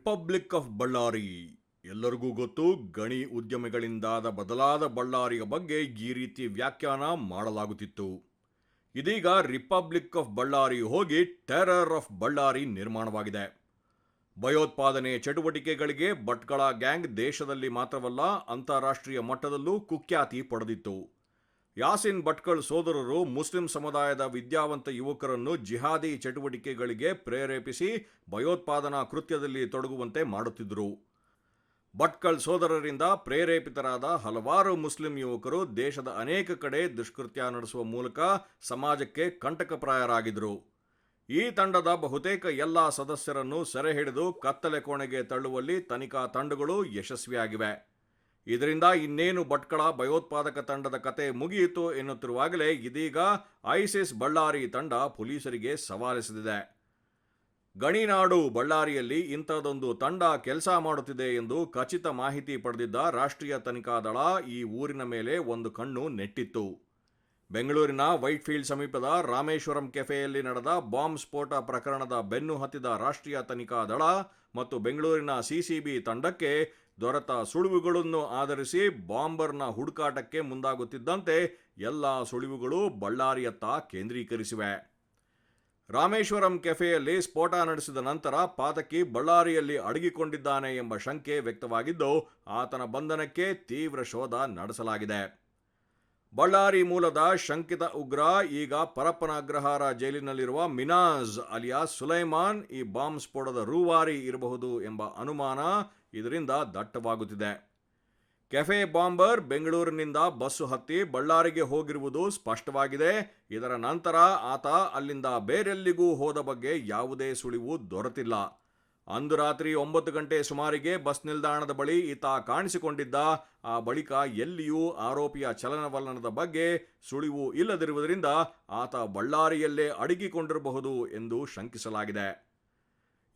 Republic of Ballari ಎಲ್ಲರಿಗೂ ಗೊತ್ತು, ಗಣಿ ಉದ್ಯಮಿಗಳಿಂದಾದ ಬದಲಾದ ಬಳ್ಳಾರಿಯ ಬಗ್ಗೆ ಈ ರೀತಿ ವ್ಯಾಖ್ಯಾನ ಮಾಡಲಾಗುತ್ತಿತ್ತು. ಇದೀಗ ರಿಪಬ್ಲಿಕ್ ಆಫ್ ಬಳ್ಳಾರಿ ಹೋಗಿ ಟೆರರ್ ಆಫ್ ಬಳ್ಳಾರಿ ನಿರ್ಮಾಣವಾಗಿದೆ. ಭಯೋತ್ಪಾದನೆ ಚಟುವಟಿಕೆಗಳಿಗೆ ಭಟ್ಕಳ ಗ್ಯಾಂಗ್ ದೇಶದಲ್ಲಿ ಮಾತ್ರವಲ್ಲ, ಅಂತಾರಾಷ್ಟ್ರೀಯ ಮಟ್ಟದಲ್ಲೂ ಕುಖ್ಯಾತಿ ಪಡೆದಿತ್ತು. ಯಾಸಿನ್ ಭಟ್ಕಳ್ ಸೋದರರು ಮುಸ್ಲಿಂ ಸಮುದಾಯದ ವಿದ್ಯಾವಂತ ಯುವಕರನ್ನು ಜಿಹಾದಿ ಚಟುವಟಿಕೆಗಳಿಗೆ ಪ್ರೇರೇಪಿಸಿ ಭಯೋತ್ಪಾದನಾ ಕೃತ್ಯದಲ್ಲಿ ತೊಡಗುವಂತೆ ಮಾಡುತ್ತಿದ್ದರು. ಭಟ್ಕಳ್ ಸೋದರರಿಂದ ಪ್ರೇರೇಪಿತರಾದ ಹಲವಾರು ಮುಸ್ಲಿಂ ಯುವಕರು ದೇಶದ ಅನೇಕ ಕಡೆ ದುಷ್ಕೃತ್ಯ ನಡೆಸುವ ಮೂಲಕ ಸಮಾಜಕ್ಕೆ ಕಂಟಕಪ್ರಾಯರಾಗಿದ್ದರು. ಈ ತಂಡದ ಬಹುತೇಕ ಎಲ್ಲ ಸದಸ್ಯರನ್ನು ಸೆರೆ ಹಿಡಿದು ಕತ್ತಲೆ ಕೋಣೆಗೆ ತಳ್ಳುವಲ್ಲಿ ತನಿಖಾ ತಂಡಗಳು ಯಶಸ್ವಿಯಾಗಿವೆ. ಇದರಿಂದ ಇನ್ನೇನು ಭಟ್ಕಳ ಭಯೋತ್ಪಾದಕ ತಂಡದ ಕತೆ ಮುಗಿಯಿತು ಎನ್ನುತ್ತಿರುವಾಗಲೇ ಇದೀಗ ಐಸಿಸ್ ಬಳ್ಳಾರಿ ತಂಡ ಪೊಲೀಸರಿಗೆ ಸವಾಲೆಸೆದಿದೆ. ಗಣಿನಾಡು ಬಳ್ಳಾರಿಯಲ್ಲಿ ಇಂಥದೊಂದು ತಂಡ ಕೆಲಸ ಮಾಡುತ್ತಿದೆ ಎಂದು ಖಚಿತ ಮಾಹಿತಿ ಪಡೆದಿದ್ದ ರಾಷ್ಟ್ರೀಯ ತನಿಖಾ ದಳ ಈ ಊರಿನ ಮೇಲೆ ಒಂದು ಕಣ್ಣು ನೆಟ್ಟಿತ್ತು. ಬೆಂಗಳೂರಿನ ವೈಟ್ಫೀಲ್ಡ್ ಸಮೀಪದ ರಾಮೇಶ್ವರಂ ಕೆಫೆಯಲ್ಲಿ ನಡೆದ ಬಾಂಬ್ ಸ್ಫೋಟ ಪ್ರಕರಣದ ಬೆನ್ನು ಹತ್ತಿದ ರಾಷ್ಟ್ರೀಯ ತನಿಖಾ ದಳ ಮತ್ತು ಬೆಂಗಳೂರಿನ ಸಿಸಿಬಿ ತಂಡಕ್ಕೆ ದೊರೆತ ಸುಳಿವುಗಳನ್ನು ಆಧರಿಸಿ ಬಾಂಬರ್ನ ಹುಡುಕಾಟಕ್ಕೆ ಮುಂದಾಗುತ್ತಿದ್ದಂತೆ ಎಲ್ಲ ಸುಳಿವುಗಳು ಬಳ್ಳಾರಿಯತ್ತ ಕೇಂದ್ರೀಕರಿಸಿವೆ. ರಾಮೇಶ್ವರಂ ಕೆಫೆಯಲ್ಲಿ ಸ್ಫೋಟ ನಡೆಸಿದ ನಂತರ ಪಾತಕಿ ಬಳ್ಳಾರಿಯಲ್ಲಿ ಅಡಗಿಕೊಂಡಿದ್ದಾನೆ ಎಂಬ ಶಂಕೆ ವ್ಯಕ್ತವಾಗಿದ್ದು, ಆತನ ಬಂಧನಕ್ಕೆ ತೀವ್ರ ಶೋಧ ನಡೆಸಲಾಗಿದೆ. ಬಳ್ಳಾರಿ ಮೂಲದ ಶಂಕಿತ ಉಗ್ರ, ಈಗ ಪರಪ್ಪನ ಅಗ್ರಹಾರ ಜೈಲಿನಲ್ಲಿರುವ ಮಿನಾಜ್ ಅಲಿಯಾ ಸುಲೈಮಾನ್ ಈ ಬಾಂಬ್ ಸ್ಫೋಟದ ರೂವಾರಿ ಇರಬಹುದು ಎಂಬ ಅನುಮಾನ ಇದರಿಂದ ದಟ್ಟವಾಗುತ್ತಿದೆ. ಕೆಫೆ ಬಾಂಬರ್ ಬೆಂಗಳೂರಿನಿಂದ ಬಸ್ಸು ಹತ್ತಿ ಬಳ್ಳಾರಿಗೆ ಹೋಗಿರುವುದು ಸ್ಪಷ್ಟವಾಗಿದೆ. ಇದರ ನಂತರ ಆತ ಅಲ್ಲಿಂದ ಬೇರೆಲ್ಲಿಗೂ ಹೋದ ಬಗ್ಗೆ ಯಾವುದೇ ಸುಳಿವು ದೊರೆತಿಲ್ಲ. ಅಂದು ರಾತ್ರಿ ಒಂಬತ್ತು ಗಂಟೆ ಸುಮಾರಿಗೆ ಬಸ್ ನಿಲ್ದಾಣದ ಬಳಿ ಈತ ಕಾಣಿಸಿಕೊಂಡಿದ್ದ. ಆ ಬಳಿಕ ಎಲ್ಲಿಯೂ ಆರೋಪಿಯ ಚಲನವಲನದ ಬಗ್ಗೆ ಸುಳಿವು ಇಲ್ಲದಿರುವುದರಿಂದ ಆತ ಬಳ್ಳಾರಿಯಲ್ಲೇ ಅಡಗಿಕೊಂಡಿರಬಹುದು ಎಂದು ಶಂಕಿಸಲಾಗಿದೆ.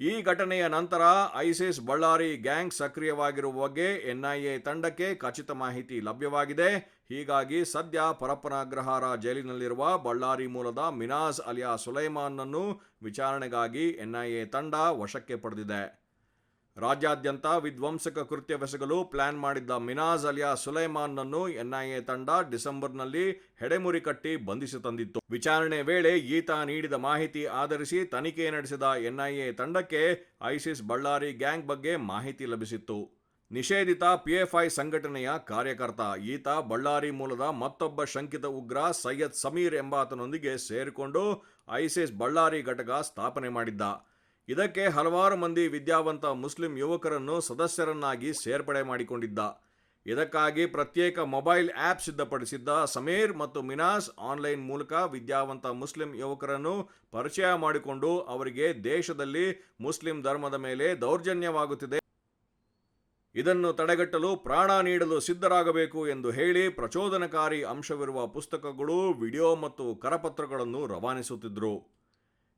ಈ ಘಟನೆಯ ನಂತರ ಐಸಿಸ್ ಬಳ್ಳಾರಿ ಗ್ಯಾಂಗ್ ಸಕ್ರಿಯವಾಗಿರುವ ಬಗ್ಗೆ ಎನ್ಐಎ ತಂಡಕ್ಕೆ ಖಚಿತ ಮಾಹಿತಿ ಲಭ್ಯವಾಗಿದೆ. ಹೀಗಾಗಿ ಸದ್ಯ ಪರಪ್ಪನ ಅಗ್ರಹಾರ ಜೈಲಿನಲ್ಲಿರುವ ಬಳ್ಳಾರಿ ಮೂಲದ ಮಿನಾಜ್ ಅಲಿಯಾ ಸುಲೈಮಾನ್ನನ್ನು ವಿಚಾರಣೆಗಾಗಿ ಎನ್ಐಎ ತಂಡ ವಶಕ್ಕೆ ಪಡೆದಿದೆ. ರಾಜ್ಯಾದ್ಯಂತ ವಿಧ್ವಂಸಕ ಕೃತ್ಯವೆಸಗಲು ಪ್ಲಾನ್ ಮಾಡಿದ್ದ ಮಿನಾಜ್ ಅಲಿಯಾ ಸುಲೈಮಾನ್ನನ್ನು ಎನ್ಐಎ ತಂಡ ಡಿಸೆಂಬರ್ನಲ್ಲಿ ಹೆಡೆಮುರಿ ಕಟ್ಟಿ ಬಂಧಿಸಿ ತಂದಿತ್ತು. ವಿಚಾರಣೆ ವೇಳೆ ಈತ ನೀಡಿದ ಮಾಹಿತಿ ಆಧರಿಸಿ ತನಿಖೆ ನಡೆಸಿದ ಎನ್ಐಎ ತಂಡಕ್ಕೆ ಐಸಿಸ್ ಬಳ್ಳಾರಿ ಗ್ಯಾಂಗ್ ಬಗ್ಗೆ ಮಾಹಿತಿ ಲಭಿಸಿತ್ತು. ನಿಷೇಧಿತ ಪಿಎಫ್ಐ ಸಂಘಟನೆಯ ಕಾರ್ಯಕರ್ತ ಈತ ಬಳ್ಳಾರಿ ಮೂಲದ ಮತ್ತೊಬ್ಬ ಶಂಕಿತ ಉಗ್ರ ಸೈಯದ್ ಸಮೀರ್ ಎಂಬಾತನೊಂದಿಗೆ ಸೇರಿಕೊಂಡು ಐಸಿಸ್ ಬಳ್ಳಾರಿ ಘಟಕ ಸ್ಥಾಪನೆ ಮಾಡಿದ್ದ. ಇದಕ್ಕೆ ಹಲವಾರು ಮಂದಿ ವಿದ್ಯಾವಂತ ಮುಸ್ಲಿಂ ಯುವಕರನ್ನು ಸದಸ್ಯರನ್ನಾಗಿ ಸೇರ್ಪಡೆ ಮಾಡಿಕೊಂಡಿದ್ದ. ಇದಕ್ಕಾಗಿ ಪ್ರತ್ಯೇಕ ಮೊಬೈಲ್ ಆ್ಯಪ್ ಸಿದ್ಧಪಡಿಸಿದ್ದ ಸಮೀರ್ ಮತ್ತು ಮಿನಾಸ್ ಆನ್ಲೈನ್ ಮೂಲಕ ವಿದ್ಯಾವಂತ ಮುಸ್ಲಿಂ ಯುವಕರನ್ನು ಪರಿಚಯ ಮಾಡಿಕೊಂಡು ಅವರಿಗೆ ದೇಶದಲ್ಲಿ ಮುಸ್ಲಿಂ ಧರ್ಮದ ಮೇಲೆ ದೌರ್ಜನ್ಯವಾಗುತ್ತಿದೆ. ಇದನ್ನು ತಡೆಗಟ್ಟಲು ಪ್ರಾಣ ನೀಡಲು ಸಿದ್ಧರಾಗಬೇಕು ಎಂದು ಹೇಳಿ ಪ್ರಚೋದನಕಾರಿ ಅಂಶವಿರುವ ಪುಸ್ತಕಗಳು, ವಿಡಿಯೋ ಮತ್ತು ಕರಪತ್ರಗಳನ್ನು ರವಾನಿಸುತ್ತಿದ್ದರು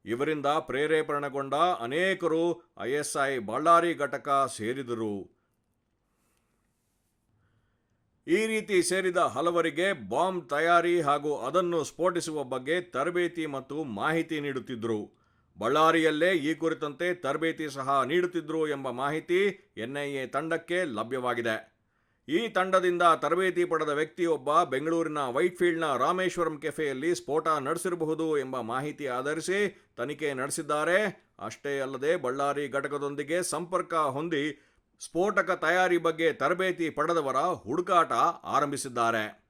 ಇವರಿಂದ ಪ್ರೇರೇಪಣೆಗೊಂಡ ಅನೇಕರು ಐಎಸ್ಐ ಬಳ್ಳಾರಿ ಘಟಕ ಸೇರಿದರು. ಈ ರೀತಿ ಸೇರಿದ ಹಲವರಿಗೆ ಬಾಂಬ್ ತಯಾರಿ ಹಾಗೂ ಅದನ್ನು ಸ್ಫೋಟಿಸುವ ಬಗ್ಗೆ ತರಬೇತಿ ಮತ್ತು ಮಾಹಿತಿ ನೀಡುತ್ತಿದ್ದರು ಬಳ್ಳಾರಿಯಲ್ಲೇ ಈ ಕುರಿತಂತೆ ತರಬೇತಿ ಸಹ ನೀಡುತ್ತಿದ್ದರು ಎಂಬ ಮಾಹಿತಿ ಎನ್ಐಎ ತಂಡಕ್ಕೆ ಲಭ್ಯವಾಗಿದೆ. ಈ ತಂಡದಿಂದ ತರಬೇತಿ ಪಡೆದ ವ್ಯಕ್ತಿಯೊಬ್ಬ ಬೆಂಗಳೂರಿನ ವೈಟ್ಫೀಲ್ಡ್ನ ರಾಮೇಶ್ವರಂ ಕೆಫೆಯಲ್ಲಿ ಸ್ಫೋಟ ನಡೆಸಿರಬಹುದು ಎಂಬ ಮಾಹಿತಿ ಆಧರಿಸಿ ತನಿಖೆ ನಡೆಸಿದ್ದಾರೆ. ಅಷ್ಟೇ ಅಲ್ಲದೆ ಬಳ್ಳಾರಿ ಘಟಕದೊಂದಿಗೆ ಸಂಪರ್ಕ ಹೊಂದಿ ಸ್ಫೋಟಕ ತಯಾರಿ ಬಗ್ಗೆ ತರಬೇತಿ ಪಡೆದವರ ಹುಡುಕಾಟ ಆರಂಭಿಸಿದ್ದಾರೆ.